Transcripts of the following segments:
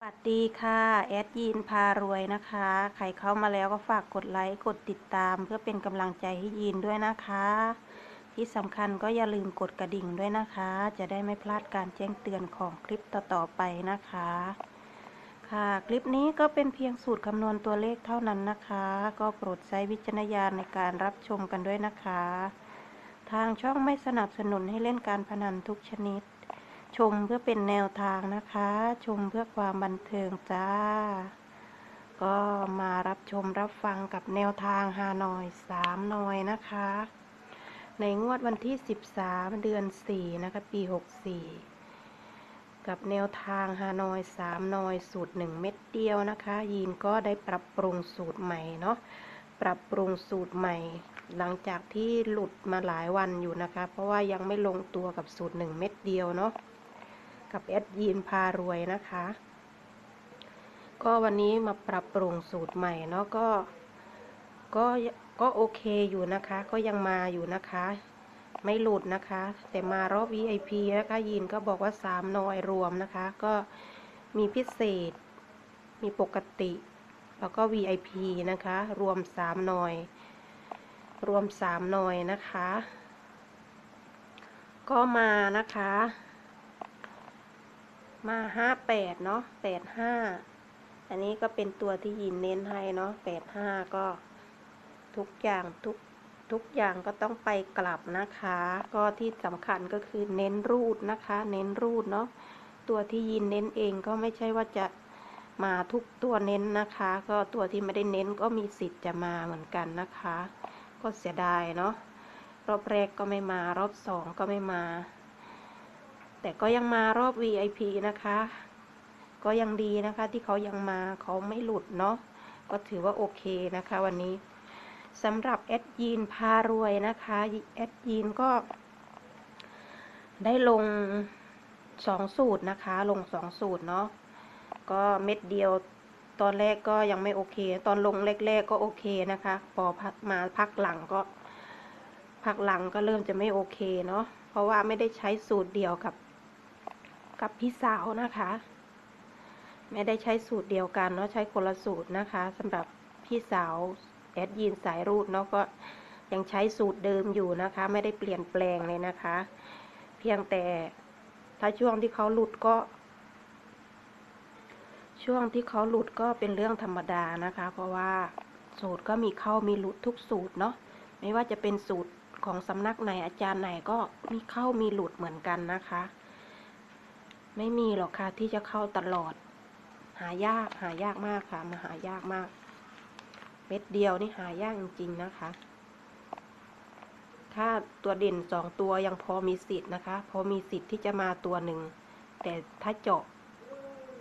สวัสดีค่ะแอดยีนพารวยนะคะ ใครเข้ามาแล้วก็ฝากกดไลค์กดติดตาม เพื่อเป็นกำลังใจให้ยีนด้วยนะคะ ที่สำคัญก็อย่าลืมกดกระดิ่งด้วยนะคะ จะได้ไม่พลาดการแจ้งเตือนของคลิปต่อๆไปนะคะ ค่ะคลิปนี้ก็เป็นเพียงสูตรคำนวณตัวเลขเท่านั้นนะคะ ก็โปรดใช้วิจารณญาณในการรับชมกันด้วยนะคะ ทางช่องไม่สนับสนุนให้เล่นการพนันทุกชนิด ชมเพื่อเป็นแนวทางนะคะ ชมเพื่อความบันเทิงจ้า ก็มารับชมรับฟังกับแนวทางฮานอยสามหน่อยนะคะ ในงวดวันที่ 13 เดือน 4 นะคะ ปี 64 กับแนวทางฮานอยสามหน่อยสูตร 1 เม็ดเดียวนะคะ ยีนก็ได้ปรับปรุงสูตรใหม่เนาะปรับปรุงสูตรใหม่ หลังจากที่หลุดมาหลายวันอยู่นะคะ เพราะว่ายังไม่ลงตัวกับสูตร1เม็ดเดียวเนาะ กับแอดยีนพารวยนะคะ ก็วันนี้มาปรับปรุงสูตรใหม่เนาะก็ก็ก็โอเคอยู่นะคะ ก็ยังมาอยู่นะคะ ไม่หลุดนะคะ แต่มารอบ VIP นะคะยีนก็บอกว่า3น้อยรวมนะคะ ก็มีพิเศษ มีปกติ แล้วก็ VIP นะคะ รวม3น้อย รวม3น้อยนะคะ ก็มานะคะ มาห้าแปดเนาะแปดห้าอันนี้ก็เป็นตัวที่ยินเน้นให้เนาะแปดห้าก็ ทุกอย่างทุกทุกอย่างก็ต้องไปกลับนะคะ ก็ที่สำคัญก็คือเน้นรูดนะคะ เน้นรูดเนาะตัวที่ยินเน้นเองก็ไม่ใช่ว่าจะมาทุกตัวเน้นนะคะ ก็ตัวที่ไม่ได้เน้นก็มีสิทธิ์จะมาเหมือนกันนะคะ ก็เสียดายเนาะรอบแรกก็ไม่มารอบสองก็ไม่มา แต่ก็ยังมารอบ VIP นะคะ ก็ยังดีนะคะที่เขายังมาเขาไม่หลุดเนาะก็ถือว่าโอเคนะคะวันนี้สำหรับแอดยีนพารวยนะคะแอดยีนก็ได้ลงสองสูตรนะคะ ลงสองสูตรเนาะก็เม็ดเดียวตอนแรกก็ยังไม่โอเค ตอนลงแรกๆก็โอเคนะคะ พอพักมาพักหลังก็ พักหลังก็เริ่มจะไม่โอเคเนาะเพราะว่าไม่ได้ใช้สูตรเดียวกับ กับพี่สาวนะคะ ไม่ได้ใช้สูตรเดียวกันเนาะใช้คนละสูตรนะคะสำหรับพี่สาวแอดยีนสายรูดเนาะก็ยังใช้สูตรเดิมอยู่นะคะ ไม่ได้เปลี่ยนแปลงเลยนะคะ เพียงแต่ถ้าช่วงที่เขาหลุดก็ ช่วงที่เขาหลุดก็เป็นเรื่องธรรมดานะคะ เพราะว่าสูตรก็มีเข้ามีหลุดทุกสูตรเนาะไม่ว่าจะเป็นสูตรของสำนักไหนอาจารย์ไหนก็มีเข้ามีหลุดเหมือนกันนะคะ ไม่มีหรอกค่ะที่จะเข้าตลอด หายากหายากมากค่ะ มาหายากมาก เม็ดเดียวนี่หายากจริงๆนะคะ ถ้าตัวเด่นสองตัวยังพอมีสิทธิ์นะคะ พอมีสิทธิ์ที่จะมาตัวหนึ่ง แต่ถ้าเจาะ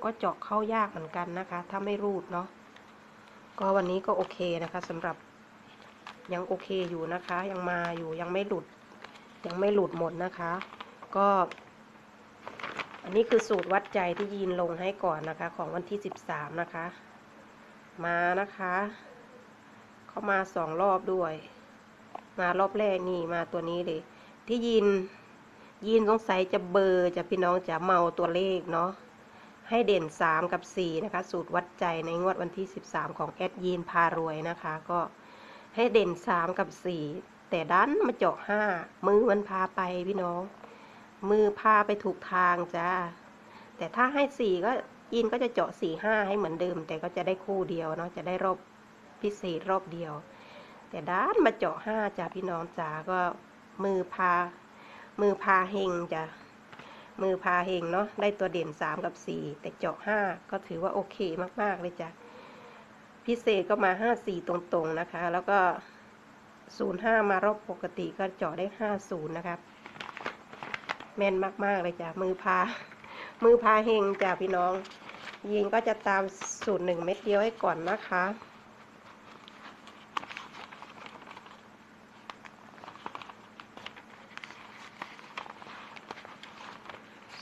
ก็เจาะเข้ายากเหมือนกันนะคะ ถ้าไม่รูดเนาะก็วันนี้ก็โอเคนะคะสำหรับยังโอเคอยู่นะคะ ยังมาอยู่ยังไม่หลุด ยังไม่หลุดหมดนะคะ ก็ อันนี้คือสูตรวัดใจที่ยีนลงให้ก่อนนะคะ ของวันที่ 13 นะคะ มานะคะ เข้ามาสองรอบด้วย มารอบแรกนี่มาตัวนี้เลย ที่ยีนยีนสงสัยจะเบอร์จะพี่น้องจะเมาตัวเลขเนาะให้เด่น 3 กับ 4 นะคะ สูตรวัดใจในงวดวันที่ 13 ของแอดยีนพารวยนะคะ ก็ให้เด่น 3 กับ 4 แต่ดันมาเจาะ5มือมันพาไปพี่น้อง มือพาไปถูกทางจ้า แต่ถ้าให้สี่ก็อินก็จะเจาะสี่ห้าให้เหมือนเดิม แต่ก็จะได้คู่เดียวเนาะจะได้รอบพิเศษรอบเดียว แต่ด้านมาเจาะห้าจ้าพี่น้องจ๋าก็มือพา มือพาเฮงจ้ะมือพาเฮงเนาะได้ตัวเด่นสามกับสี่แต่เจาะห้าก็ถือว่าโอเคมากๆเลยจ้ะพิเศษก็มาห้าสี่ตรงๆนะคะ แล้วก็ศูนย์ห้ามารอบปกติก็เจาะได้ห้าศูนย์นะครับ แม่นมากๆเลยจ้ะมือพา มือพาเฮงจ้ะพี่น้อง ยิงก็จะตามสูตรหนึ่งเม็ดเดียวให้ก่อนนะคะ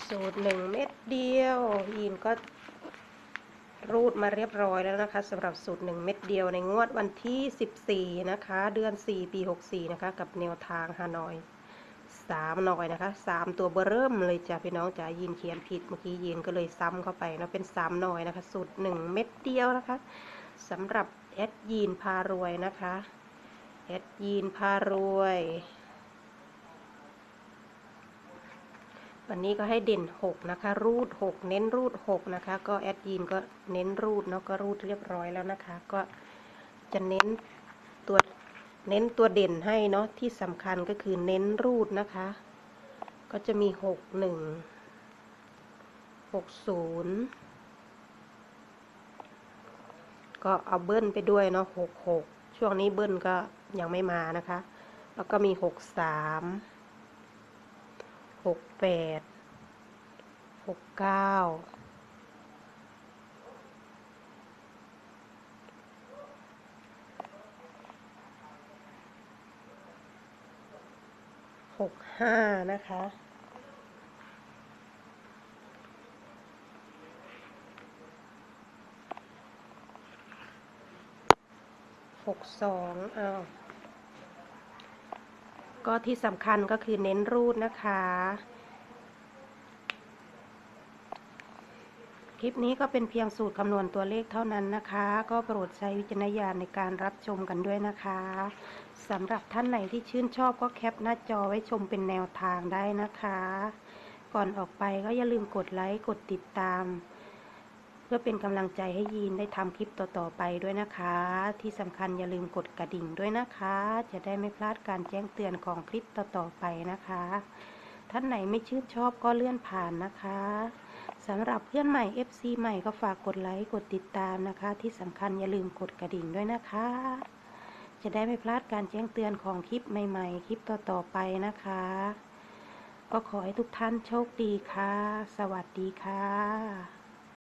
สูตรหนึ่งเม็ดเดียวยินก็รูดมาเรียบร้อยแล้วนะคะสำหรับสูตรหนึ่งเม็ดเดียวในงวดวันที่ 14 นะคะ เดือน 4 ปี 64 นะคะ กับแนวทางฮานอย สามหน่อยนะคะสามตัวเบอร์เริ่มเลยจ้ะพี่น้องจ๋ายินเขียนผิดเมื่อกี้ยินก็เลยซ้ำเข้าไปเนาะเป็นสามหน่อยนะคะสูตรหนึ่งเม็ดเดียวนะคะสำหรับแอดยีนพารวยนะคะแอดยีนพารวยวันนี้ก็ให้เด่นหกนะคะ รูดหกเน้นรูดหกนะคะ ก็แอดยีนก็เน้นรูดเนาะก็รูดเรียบร้อยแล้วนะคะ ก็จะเน้นตัว เน้นตัวเด่นให้เนาะที่สำคัญก็คือเน้นรูดนะคะ ก็จะมีหกหนึ่งหกศูนย์ก็เอาเบิ้ลไปด้วยเนาะหกหกช่วงนี้เบิ้ลก็ยังไม่มานะคะ แล้วก็มีหกสามหกแปดหกเก้า หกห้านะคะ หกสองอ้าวก็ที่สำคัญก็คือเน้นรูดนะคะ ลิปนี้ก็เป็นเพียงสูตรคำนวณตัวเลขเท่านั้นนะคะ ก็โปรดใช้วิจารณญาณในการรับชมกันด้วยนะคะสำหรับท่านไหนที่ชื่นชอบก็แคปหน้าจอไว้ชมเป็นแนวทางได้นะคะ ก่อนออกไปก็อย่าลืมกดไลค์กดติดตาม เพื่อเป็นกำลังใจให้ยีนได้ทำคลิปต่อๆไปด้วยนะคะ ที่สำคัญอย่าลืมกดกระดิ่งด้วยนะคะ จะได้ไม่พลาดการแจ้งเตือนของคลิปต่อๆไปนะคะ ท่านไหนไม่ชื่นชอบก็เลื่อนผ่านนะคะ สำหรับเพื่อนใหม่ FC ใหม่ก็ฝากกดไลค์กดติดตามนะคะ ที่สำคัญอย่าลืมกดกระดิ่งด้วยนะคะ จะได้ไม่พลาดการแจ้งเตือนของคลิปใหม่ๆ คลิปต่อๆไปนะคะ ก็ขอให้ทุกท่านโชคดีค่ะ สวัสดีค่ะ